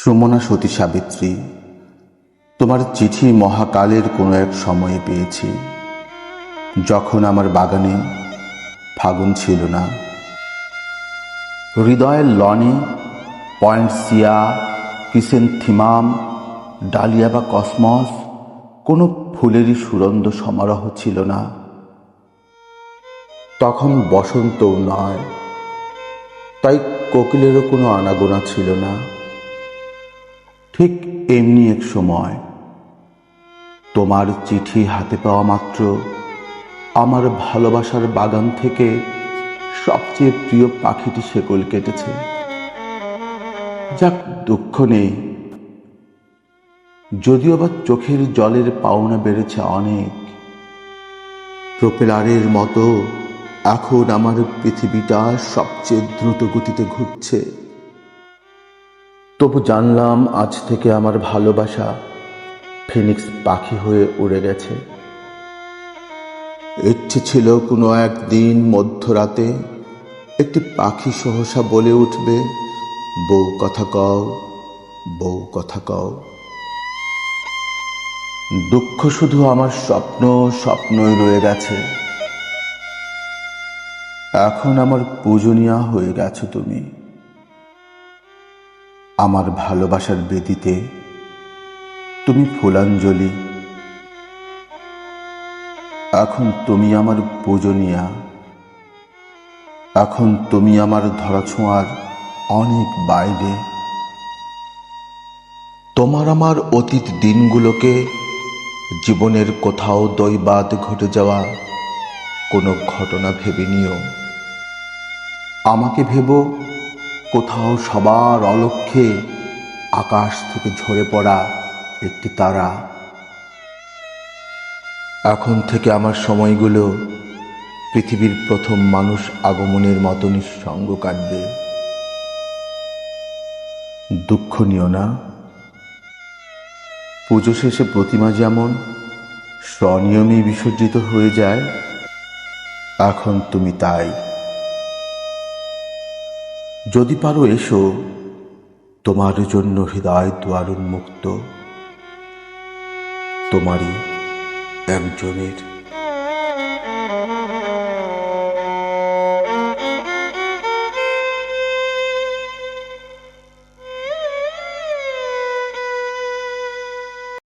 সুমনা সতী সাবিত্রী, তোমার চিঠি মহাকালের কোনো এক সময়ে পেয়েছি। যখন আমার বাগানে ফাগুন ছিল না, হৃদয়ের লনে পয়েন্টসিয়া কিসেনথিমাম ডালিয়া বা কসমস, কোনো ফুলেরই সুরন্ধ সমারোহ ছিল না। তখন বসন্তও নয়, তাই কোকিলেরও কোনো আনাগোনা ছিল না। ঠিক এমনি এক সময় তোমার চিঠি হাতে পাওয়া মাত্র আমার ভালোবাসার বাগান থেকে সবচেয়ে প্রিয় পাখিটি শেকল কেটেছে। যাক, দুঃখ নেই। যদিও বা চোখের জলের পাওনা বেড়েছে অনেক, প্রপেলারের মতো এখন আমার পৃথিবীটা সবচেয়ে দ্রুত গতিতে ঘুরছে। তবু জানলাম আজ থেকে আমার ভালোবাসা ফিনিক্স পাখি হয়ে উড়ে গেছে। ইচ্ছে ছিল কোনো একদিন মধ্যরাতে, একটি পাখি সহসা বলে উঠবে, বউ কথা কও, বউ কথা কও। দুঃখ শুধু আমার স্বপ্ন, স্বপ্নই রয়ে গেছে। এখন আমার পূজনীয়া হয়ে গেছো তুমি। আমার ভালোবাসার বেদিতে তুমি ফুলাঞ্জলি। এখন তুমি আমার পূজনীয়া। এখন তুমি আমার ধরাছোঁয়ার অনেক বাইরে। তোমার আমার অতীত দিনগুলোকে জীবনের কোথাও দৈবাদ ঘটে যাওয়া কোনো ঘটনা ভেবে নিও। আমাকে ভেবো কোথাও সবার অলক্ষ্যে আকাশ থেকে ঝরে পড়া একটি তারা। এখন থেকে আমার সময়গুলো পৃথিবীর প্রথম মানুষ আগমনের মতো নিঃসঙ্গ কাটবে। দুঃখ নিও না। পুজো শেষে প্রতিমা যেমন স্বনিয়মেই বিসর্জিত হয়ে যায়, এখন তুমি তাই। যদি পারো এসো তোমার জন্য হৃদয় দ্বার উন্মুক্ত তোমারই একজনের